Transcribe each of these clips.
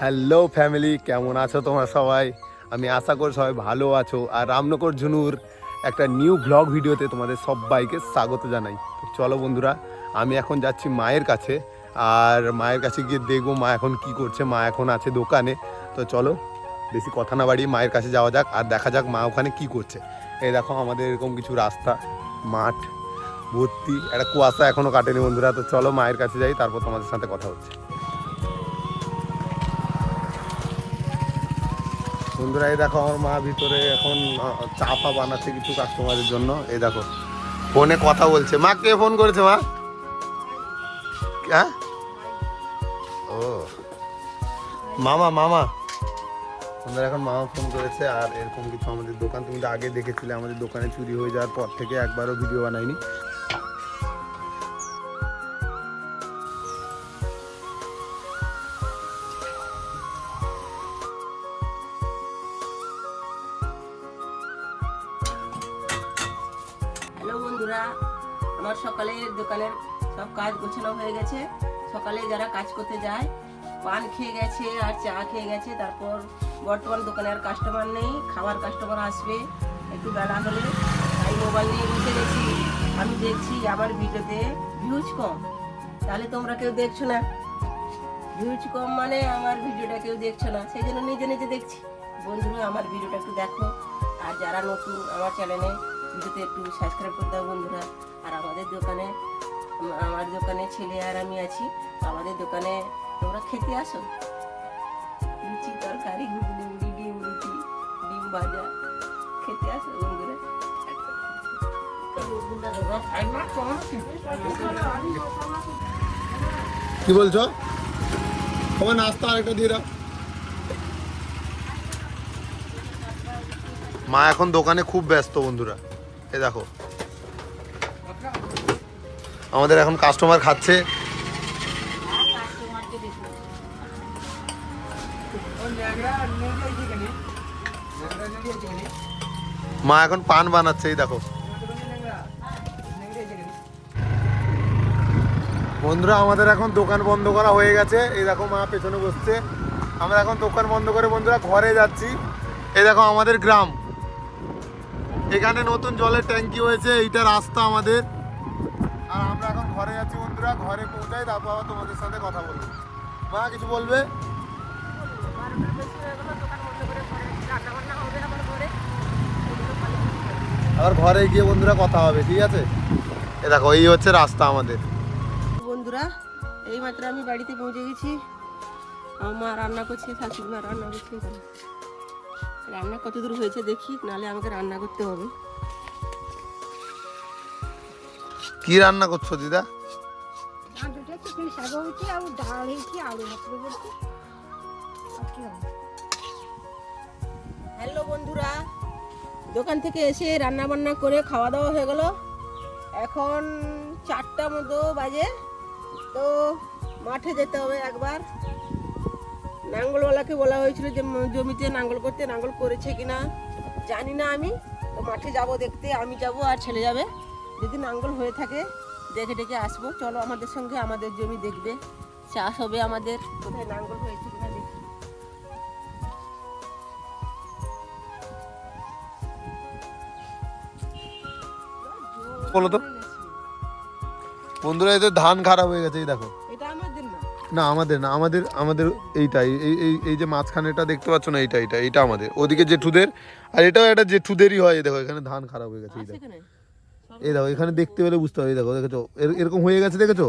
Hello family কেমন আছো তোমরা সবাই? আমি আশা করি সবাই ভালো আছো। আর রামনগর ঝুনুর একটা নিউ ব্লগ ভিডিওতে তোমাদের সবাইকে স্বাগত জানাই। চলো বন্ধুরা, আমি এখন যাচ্ছি মায়ের কাছে। আর মায়ের কাছে গিয়ে দেখব মা এখন কি করছে, মা এখন আছে দোকানে। তো চলো, বেশি কথা না বাড়িয়ে মায়ের কাছে যাওয়া যাক আর দেখা যাক মা ওখানে কি করছে। এই দেখো আমাদের এরকম কিছু রাস্তা, মাঠ, ভর্তি, একটা কুয়াশা এখনও কাটেনি বন্ধুরা। তো চলো মায়ের কাছে যাই, তারপর তোমাদের সাথে কথা হচ্ছে। বন্ধুরা এই দেখো আমার মা ভিতরে এখন আহ, চা ফা বানাচ্ছে কিছু কাস্টমারের জন্য। এই দেখো ফোনে কথা বলছে। মা কে ফোন করেছে মা? হ্যাঁ? ও। মামা মামা। বন্ধুরা এখন মামা ফোন করেছে আর এরকম কিছু আমাদের দোকান। তুমি তো আগে দেখেছিলে আমাদের দোকানে চুরি হয়ে যাওয়ার পর থেকে একবারও ভিডিও বানাইনি। বন্ধুরা, আমার সকালে দোকানের সব কাজ গোছানো হয়ে গেছে। সকালে যারা কাজ করতে যায়, পান খেয়ে গেছে আর চা খেয়ে গেছে, তারপর বর্তমান দোকানে আর কাস্টমার নেই খাবার কাস্টমার আসবে একটু বেলা হলে। তাই মোবাইল নিয়ে বসে গেছি। আমি দেখছি আমার ভিডিওতে ভিউজ কম। তাহলে তোমরা কেউ দেখছ না। ভিউজ কম মানে আমার ভিডিওটা কেউ দেখছ না। সেই জন্য নিজে নিজে দেখছি। বন্ধুরা, আমার ভিডিওটা একটু দেখো। আর যারা নতুন আমার চ্যানেলে ভিডিওতে একটু সাবস্ক্রাইব করে দাও বন্ধুরা। আর আমাদের দোকানে আম- আমার দোকানে ছেলে আর আমি আছি। আমাদের দোকানে তোমরা খেতে আসো। লুচি তরকারি ঘুগনি মুড়ি ডিম রুটি ডিম ভাজা। খেতে আসো বন্ধুরা। কি বলছো? তোমার নাস্তা আরেকটা দিয়ে দাও। মা এখন দোকানে খুব ব্যস্ত বন্ধুরা। এ দেখো। আমাদের এখন কাস্টমার খাচ্ছে। মা এখন পান বানাচ্ছে, এই দেখো। বন্ধুরা, আমাদের এখন দোকান বন্ধ করা হয়ে গেছে। এই দেখো মা পেছনে বসছে। আমরা এখন দোকান বন্ধ করে বন্ধুরা ঘরে যাচ্ছি। এই দেখো আমাদের গ্রাম। এখানে নতুন জলের ট্যাঙ্কি হয়েছে, এইটা রাস্তা আমাদের। আর আমরা এখন ঘরে যাচ্ছি বন্ধুরা, ঘরে পৌঁছাই, তারপর আবার তোমাদের সাথে কথা বলব। মা, কিছু বলবে? আবার ঘরে গিয়ে বন্ধুরা কথা হবে, ঠিক আছে? এ দেখো, এই হচ্ছে রাস্তা আমাদের। বন্ধুরা এই মাত্র আমি বাড়িতে পৌঁছে গেছি। আমার রান্না করছে, শাশুড়ি মা রান্না করছে। রান্না কত দূর হয়েছে দেখি নালে আমাকে রান্না করতে হবে। কি রান্না করছ দিদা? হ্যালো বন্ধুরা দোকান থেকে এসে রান্না বান্না করে খাওয়া দাওয়া হয়ে গেল। এখন চারটা মতো বাজে তো মাঠে যেতে হবে একবার। নাঙ্গলওয়ালাকে বলা হয়েছিল যে জমিতে নাঙ্গল করতে নাঙ্গল করেছে কিনা, জানি না আমি। তো মাঠে যাব দেখতে, আমি যাব আর ছেলে যাবে। যদি নাঙ্গল হয়ে থাকে, দেখে ডেকে আসব। চলো আমাদের সঙ্গে আমাদের জমি দেখবে, চাষ হবে আমাদের, কোথায় নাঙ্গল হয়েছে কিনা দেখি। বলো তো। বন্ধুরা, এদের ধান খারাপ হয়ে গেছে দেখো। না আমাদের না আমাদের আমাদের এইটাই এই এই এই যে মাঝখানেটা দেখতে পাচ্ছ না এইটা এইটা এইটা আমাদের। ওদিকে জেঠুদের আর এটাও একটা জেঠুদেরই হয় দেখো এখানে ধান খারাপ হয়ে গেছে এই দেখো। এখানে এই দেখো এখানে দেখতে পেলে বুঝতে হবে এই দেখো দেখেছ? এর- এরকম হয়ে গেছে দেখেছ?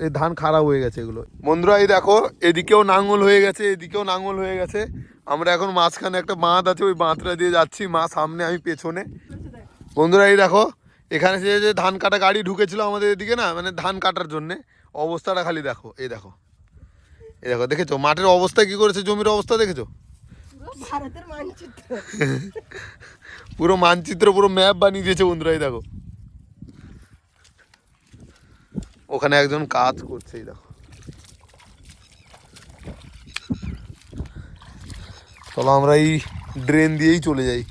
এই ধান খারাপ হয়ে গেছে এগুলো। বন্ধুরা এই দেখো এদিকেও নাঙ্গল হয়ে গেছে এদিকেও নাঙ্গল হয়ে গেছে। আমরা এখন মাঝখানে একটা বাঁধ আছে ওই বাঁধটা দিয়ে যাচ্ছি মা সামনে আমি পেছনে। বন্ধুরা এই দেখো এখানে সে যে ধান কাটা গাড়ি ঢুকেছিল আমাদের এদিকে না মানে ধান কাটার জন্যে অবস্থাটা খালি দেখো এই দেখো। এই দেখো দেখেছ? মাঠের অবস্থা কি করেছে? জমির অবস্থা দেখেছ? পুরো ভারতের মানচিত্র। পুরো মানচিত্র পুরো ম্যাপ বানিয়ে দিয়েছে বন্ধুরা এই দেখো। ওখানে একজন কাজ করছে এই দেখো। চলো আমরা এই ড্রেন দিয়েই চলে যাই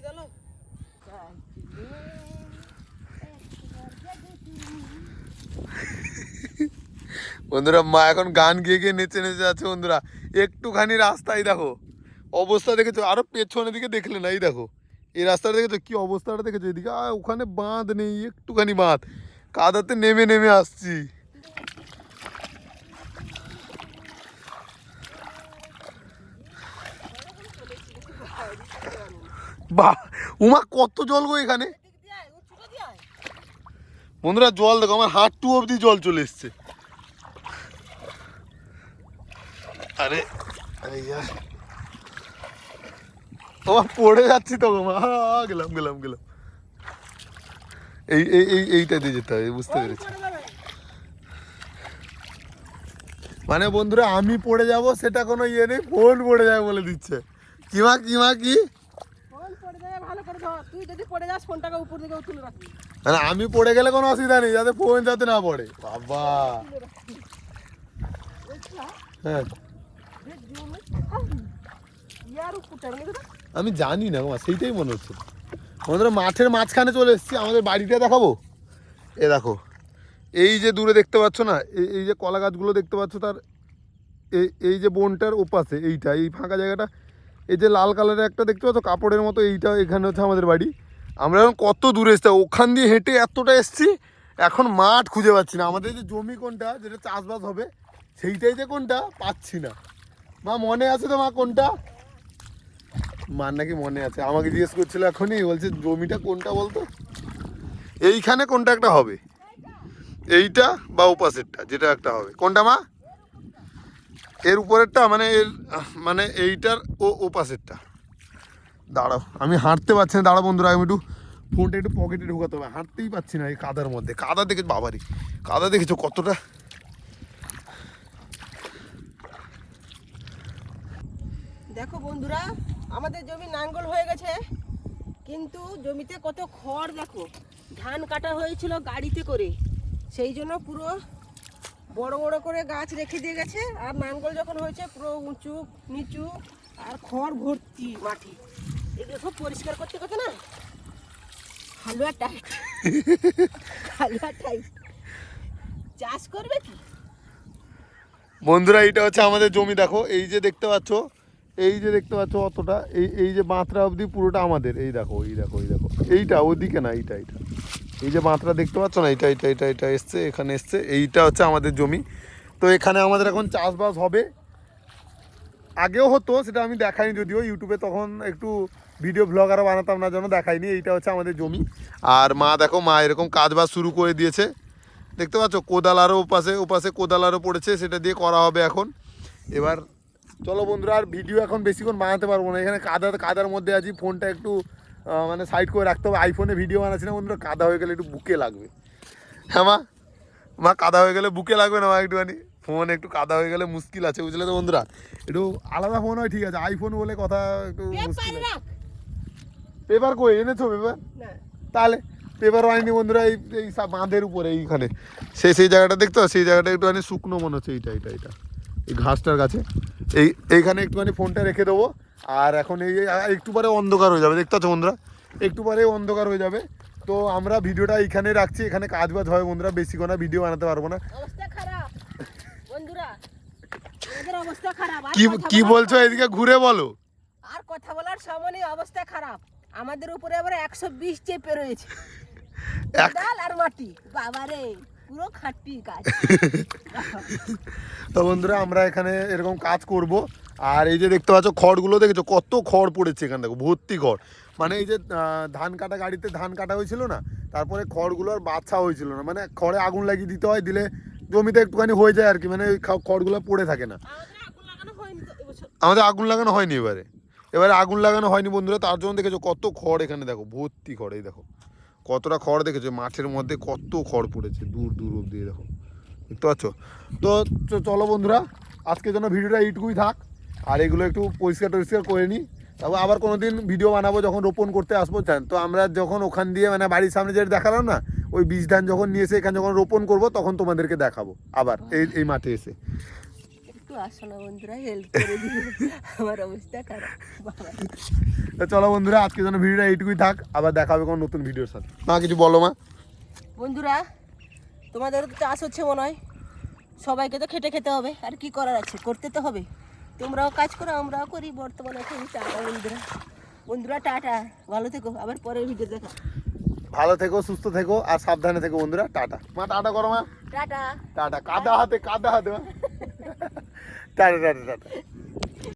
এটা কার বন্ধুরা মা এখন গান গিয়ে গিয়ে নেচে নেচে যাচ্ছে বন্ধুরা। একটুখানি রাস্তায় দেখো অবস্থা দেখেছ? আরও পেছনের দিকে দেখলে না? এই দেখো এই রাস্তাটা দেখেছ? কি অবস্থাটা দেখেছ এদিকে? আহ, ওখানে বাঁধ নেই একটুখানি বাঁধ। কাদাতে নেমে নেমে আসছি। বাহ উমা কত জল গো এখানে? বন্ধুরা জল দেখো আমার হাঁটু অবধি জল চলে এসছে। আরে। তোমার পড়ে যাচ্ছি তো মা। গেলাম গেলাম গেলাম। এই এই এই এইটা দিয়ে যেতে হবে বুঝতে পেরেছি। মানে বন্ধুরা আমি পড়ে যাব সেটা কোনো ইয়ে নেই ফোন পড়ে যাবে বলে দিচ্ছে। কিমা কিমা কি ফোন পড়ে যাবে ভালো করে ধর। তুই যদি পড়ে যাস ফোনটাকে উপর দিকে তুলে রাখবি। মানে আমি পড়ে গেলে কোনো অসুবিধা নেই যাতে ফোন যাতে না পড়ে। বাবা। হ্যাঁ ইয়ার উপরটা মানে কোথায়? আমি জানি না মা, সেইটাই মনে হচ্ছে। আমাদের মাঠের মাঝখানে চলে এসেছি, আমাদের বাড়িটা দেখাবো? এ দেখো, এই যে দূরে দেখতে পাচ্ছ না এই যে কলা গাছগুলো দেখতে পাচ্ছ তার এই যে বনটার ওপাশে, এইটা, এই ফাঁকা জায়গাটা, এই যে লাল কালারের একটা দেখতে পাচ্ছ, কাপড়ের মতো, এইটা এখানে হচ্ছে আমাদের বাড়ি। আমরা এখন কত দূরে এসছি, ওখান দিয়ে হেঁটে এতটা এসছি, এখন মাঠ খুঁজে পাচ্ছি না। আমাদের যে জমি কোনটা, যেটা চাষবাস হবে, সেইটাই যে কোনটা, পাচ্ছি না। মা, মনে আছে তো মা কোনটা? মার নাকি মনে আছে। আমাকে জিজ্ঞেস করছিল এখনই, বলছে জমিটা কোনটা বলতো? এইখানে কোনটা একটা হবে? এইটা বা ওপাশেরটা, যেটা একটা হবে। কোনটা মা? এর উপরেরটা মানে এর মানে এইটার ও ওপাশেরটা। দাঁড়াও, আমি হাঁটতে পারছি না। দাঁড়াও বন্ধুরা, আমি একটু ফোনটা একটু পকেটে ঢুকাতে হবে। হাঁটতেই পাচ্ছি না এই কাদার মধ্যে। কাদা দেখে বাবারি, কাদা দেখেছ কতটা? দেখো বন্ধুরা, আমাদের জমি নাঙ্গল হয়ে গেছে, কিন্তু জমিতে কত খড় দেখো। ধান কাটা হয়েছিল গাড়িতে করে, সেই জন্য পুরো বড় বড় করে গাছ রেখে দিয়ে গেছে, আর নাঙ্গল যখন হয়েছে পুরো উঁচু, নিচু, আর খড় ভর্তি মাটি। এগুলো সব পরিষ্কার করতে করতে না, হালুয়া টাইট হালুয়া টাইট চাষ করবে কি? বন্ধুরা, এইটা হচ্ছে আমাদের জমি, দেখো, এই যে দেখতে পাচ্ছ এই যে দেখতে পাচ্ছ অতটা, এই এই যে বাঁতরা অবধি পুরোটা আমাদের, এই দেখো এই দেখো এই দেখো। এইটা ওদিকে না, এইটা এইটা। এই যে বাঁতরা দেখতে পাচ্ছ না, এইটা এইটা এইটা এটা এসছে, এখানে এসছে, এইটা হচ্ছে আমাদের জমি। তো এখানে আমাদের এখন চাষবাস হবে। আগেও হতো, সেটা আমি দেখাইনি যদিও, ইউটিউবে তখন একটু ভিডিও ব্লগ আরও বানাতাম না, যেন দেখাইনি, এইটা হচ্ছে আমাদের জমি। আর মা দেখো, মা এরকম কাজবাজ শুরু করে দিয়েছে। দেখতে পাচ্ছ, কোদাল আরও ওপাশে ওপাশে কোদাল আরও পড়েছে, সেটা দিয়ে করা হবে এখন। এবার চলো বন্ধুরা আর ভিডিও এখন বেশিক্ষণ বানাতে পারব না। এখানে কাদা কাদার মধ্যে আছি ফোনটা একটু মানে সাইড করে রাখতে হবে। আইফোনে ভিডিও বানাচ্ছি না বন্ধুরা কাদা হয়ে গেলে একটু বুকে লাগবে। হ্যাঁ মা মা কাদা হয়ে গেলে বুকে লাগবে না মা একটুখানি? ফোন একটু কাদা হয়ে গেলে মুশকিল আছে বুঝলে তো বন্ধুরা? একটু আলাদা ফোন হয় ঠিক আছে। আইফোন বলে কথা একটু মুশকিল পেপার কই? এনেছো পেপার তাহলে পেপার হয়নি বন্ধুরা এই এই বাঁধের উপরে এইখানে। সেই সেই জায়গাটা দেখতো সেই জায়গাটা একটুখানি শুকনো মনে হচ্ছে এইটা এইটা এইটা। এই ঘাসটার কাছে। এই এইখানে একটুখানি ফোনটা রেখে দেবো। আর এখন এই একটু পরে অন্ধকার হয়ে যাবে। দেখতে পাচ্ছ বন্ধুরা? একটু পরে অন্ধকার হয়ে যাবে। তো আমরা ভিডিওটা এইখানে রাখছি। এখানে কাজ বাজ হয় বন্ধুরা। বেশি কোনো ভিডিও বানাতে পারব না। অবস্থা খারাপ। অবস্থা খারাপ। আর কি বলছো এদিকে? ঘুরে বলো। আর কথা বলার সময় নেই, অবস্থা খারাপ। আমাদের উপরে আবার একশো বিশ চেপে রয়েছে। আর মাটি। বাবারে। পুরো খাটটি কাজ তো বন্ধুরা, আমরা এখানে এরকম কাজ করব। আর এই যে দেখতে পাচ্ছ, খড়গুলো দেখেছ? কত খড় পড়েছে এখানে, দেখো, ভর্তি খড়। মানে এই যে ধান কাটা গাড়িতে ধান কাটা হয়েছিল না, তারপরে খড়গুলো আর বাচ্চা হয়েছিল না। মানে খড়ে আগুন লাগিয়ে দিতে হয়, দিলে জমিতে একটুখানি হয়ে যায় আর কি মানে ওই খড়গুলো পড়ে থাকে না। আমাদের আগুন লাগানো হয়নি এবারে। এবারে আগুন লাগানো হয়নি বন্ধুরা, তার জন্য দেখেছ কত খড় এখানে, দেখো, ভর্তি খড়, এই দেখো। কতটা খড় দেখেছ? মাঠের মধ্যে কত খড় পড়েছে, দূর দূর অব্দি দেখো দেখতে পাচ্ছ? তো চলো বন্ধুরা আজকের জন্য ভিডিওটা এইটুকুই থাক, আর এগুলো একটু পরিষ্কার টরিষ্কার করে নিই। তারপর আবার কোনো দিন ভিডিও বানাবো যখন রোপণ করতে আসব। চান তো আমরা যখন ওখান দিয়ে মানে বাড়ির সামনে যেটা দেখালাম না, ওই বীজ ধান যখন নিয়ে এসে এখানে যখন রোপণ করব, তখন তোমাদেরকে দেখাবো আবার এই এই মাঠে এসে। একটু আসো না বন্ধুরা হেল্প করে আমার অবস্থা খারাপ। তো চলো বন্ধুরা আজকের জন্য ভিডিওটা এইটুকুই থাক আবার দেখা হবে কোনো নতুন ভিডিওর সাথে। মা কিছু বলো মা। বন্ধুরা তোমাদের তো চাষ হচ্ছে মনে হয়। সবাইকে তো খেটে খেতে হবে। আর কি করার আছে? করতে তো হবে। তোমরাও কাজ করো আমরাও করি। বর্তমানে এখন টাটা বন্ধুরা। বন্ধুরা টাটা। ভালো থেকো। আবার পরের ভিডিও দেখা ভালো থেকো সুস্থ থেকো আর সাবধানে থেকো বন্ধুরা। টাটা। মা টাটা করো মা। টাটা। টাটা। কাদা হাতে কাদা হাতে মা। Tata tata tata